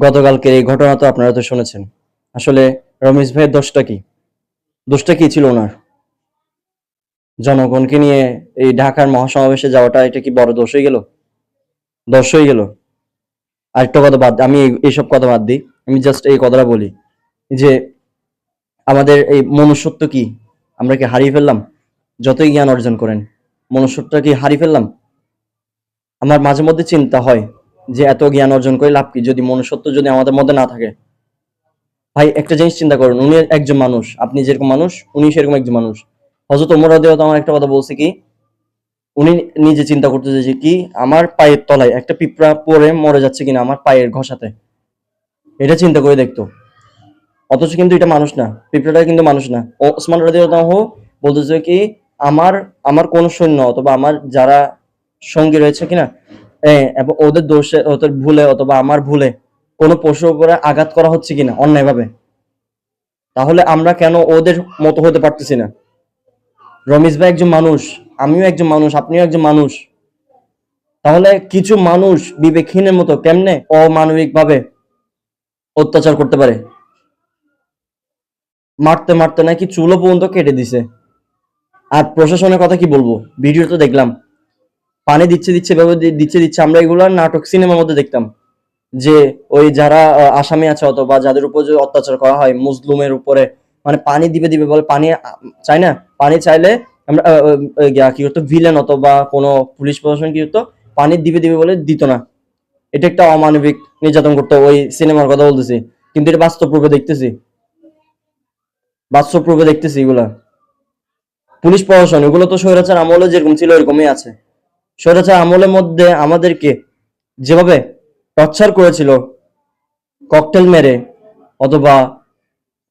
গতকালকের এই ঘটনা তো আপনারা তো শুনেছেন। আসলে রমেশ ভাইয়ের দোষটা কি? দোষটা কি ছিল ওনার? জনগণকে নিয়ে এই ঢাকার মহাসমাবেশে যাওয়াটা এটা কি বড় দোষ হয়ে গেল? দোষ হয়ে গেল? আরেকটা কথা বাদ আমি এই- এইসব কথা বাদ দিই। আমি জাস্ট এই কথাটা বলি যে আমাদের এই মনুষ্যত্ব কি? আমরা কি হারিয়ে ফেললাম? যতই জ্ঞান অর্জন করেন, মনুষ্যত্বটা কি হারিয়ে ফেললাম? আমার মাঝে মধ্যে চিন্তা হয় যে এত জ্ঞান অর্জন করে লাভ কি? যদি মনুষ্যত্ব যদি আমাদের মধ্যে না থাকে। ভাই, একটা জিনিস চিন্তা করুন, উনি একজন মানুষ, আপনি যেরকম মানুষ, উনি সেরকম একজন মানুষ। হজরত ওমর রাদিয়াল্লাহু আমার একটা কথা বলছে কি? উনি নিজে চিন্তা করতেছে যে কি, আমার পায়ের তলায় একটা পিঁপড়া পরে মরে যাচ্ছে কিনা আমার পায়ের ঘষাতে। এটা চিন্তা করে দেখতো। অথচ কিন্তু এটা মানুষ না, পিঁপড়াটা কিন্তু মানুষ না। ওসমান রাদিয়াল্লাহু বলতেছে কি, আমার আমার কোন সৈন্য অথবা আমার যারা সঙ্গী রয়েছে কিনা এবং ওদের দোষে, ওদের ভুলে অথবা আমার ভুলে কোনো পশুর উপরে আঘাত করা হচ্ছে কিনা অন্যায়ভাবে? তাহলে আমরা কেন ওদের মতো হতে পারতেছি না? রমেশ ভাই একজন মানুষ, আমিও একজন মানুষ, আপনিও একজন মানুষ। তাহলে কিছু মানুষ বিবেকহীনের মতো কেমনে অমানবিক ভাবে অত্যাচার করতে পারে? মারতে মারতে নাকি চুলো পর্যন্ত কেটে দিছে। আর প্রশাসনের কথা কি বলব? ভিডিও তো দেখলাম। পানি দিচ্ছে দিচ্ছে দিচ্ছে দিচ্ছে। আমরা এগুলো নাটক সিনেমার মধ্যে দেখতাম। যে ওই যারা আসামি আছে অথবা যাদের উপর অত্যাচার করা হয়, মুসলিমের উপরে মানে পানি দিবে দিবে বলে পানি চাই না? পানি চাইলে আমরা কি করতো ভিলেন অথবা কোনো পুলিশ প্রশাসন কি করতো পানি দিবে দিবে বলে দিত না। এটা একটা অমানবিক নির্যাতন করতো ওই সিনেমার কথা বলতেছি। কিন্তু এটা বাস্তব রূপে দেখতেছি। বাস্তব রূপে দেখতেছি এগুলা। পুলিশ প্রশাসন, এগুলো তো স্বৈরাচার আমলে যেরকম ছিল, এরকমই আছে। স্বৈরাচার আমলের মধ্যে আমাদেরকে যেভাবে টর্চার করেছিল ককটেল মেরে অথবা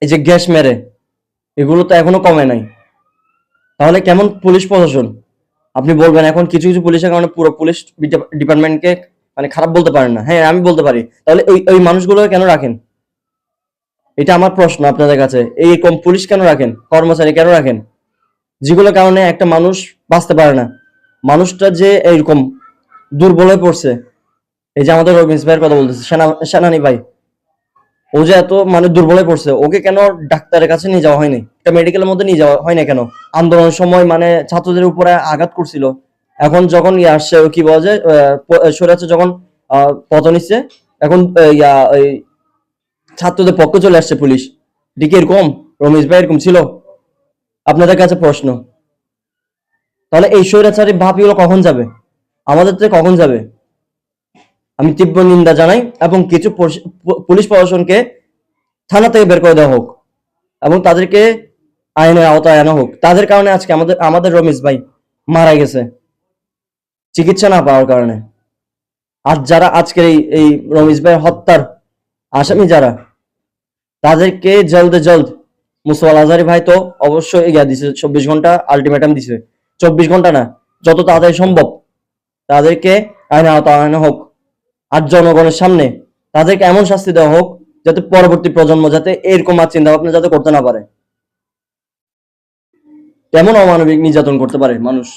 এই যে গ্যাস মেরে, এগুলো তো এখনও কমে নাই। তাহলে কেমন পুলিশ প্রশাসন? আপনি বলবেন, এখন কিছু কিছু পুলিশের কারণে পুরো পুলিশ ডিপার্টমেন্টকে মানে খারাপ বলতে পারেন না। হ্যাঁ আমি বলতে পারি। তাহলে ওই ওই মানুষগুলো কেন রাখেন? এটা আমার প্রশ্ন আপনাদের কাছে। এইরকম পুলিশ কেন রাখেন? কর্মচারী কেন রাখেন? যেগুলো কারণে একটা মানুষ বাঁচতে পারে না। মানুষটা যে এইরকম দুর্বল হয়ে পড়ছে এই যে আমাদের রবিন্স ভাইয়ের কথা বলতেছে সেনা সেনানি ভাই ও যে এত মানে দুর্বল হয়ে পড়ছে ওকে কেন ডাক্তারের কাছে নিয়ে যাওয়া হয়নি? একটা মেডিকেলের মধ্যে নিয়ে যাওয়া হয় না কেন? আন্দোলনের সময় মানে ছাত্রদের উপরে আঘাত করছিল। এখন যখন ইয়ে আসছে কি বলা যায় সরাচ্ছে যখন আহ, পতন নিচ্ছে এখন ইয়া ওই ছাত্রদের পক্ষে চলে আসছে পুলিশ। ঠিক এরকম? রমেশ ভাই এরকম ছিল? আপনাদের কাছে প্রশ্ন। তাহলে এই স্বৈরাচারী ভাবগুলো কখন যাবে? আমাদের থেকে কখন যাবে? আমি তীব্র নিন্দা জানাই এবং কিছু পুলিশ প্রশাসনকে থানা থেকে বের করে দেওয়া হোক এবং তাদেরকে আইনের আওতায় আনা হোক। তাদের কারণে আজকে আমাদের আমাদের রমেশ ভাই মারা গেছে। চিকিৎসা না পাওয়ার কারণে। আর যারা আজকের এই এই রমেশ ভাই হত্যার আসামি যারা, তাদেরকে জলদে জলদ মুস্তফা আজহারি ভাই তো অবশ্যই এগিয়ে দিছে, চব্বিশ ঘণ্টা আলটিমেটাম দিছে। চব্বিশ ঘণ্টা না, যত তাড়াতাড়ি সম্ভব তাদেরকে আইনে আওতা আনা হোক আর জনগণের সামনে তাদেরকে এমন শাস্তি দেওয়া হোক যাতে পরবর্তী প্রজন্ম যাতে এরকম আর চিন্তা ভাবনা যাতে করতে না পারে। তেমন অমানবিক নির্যাতন করতে পারে মানুষ?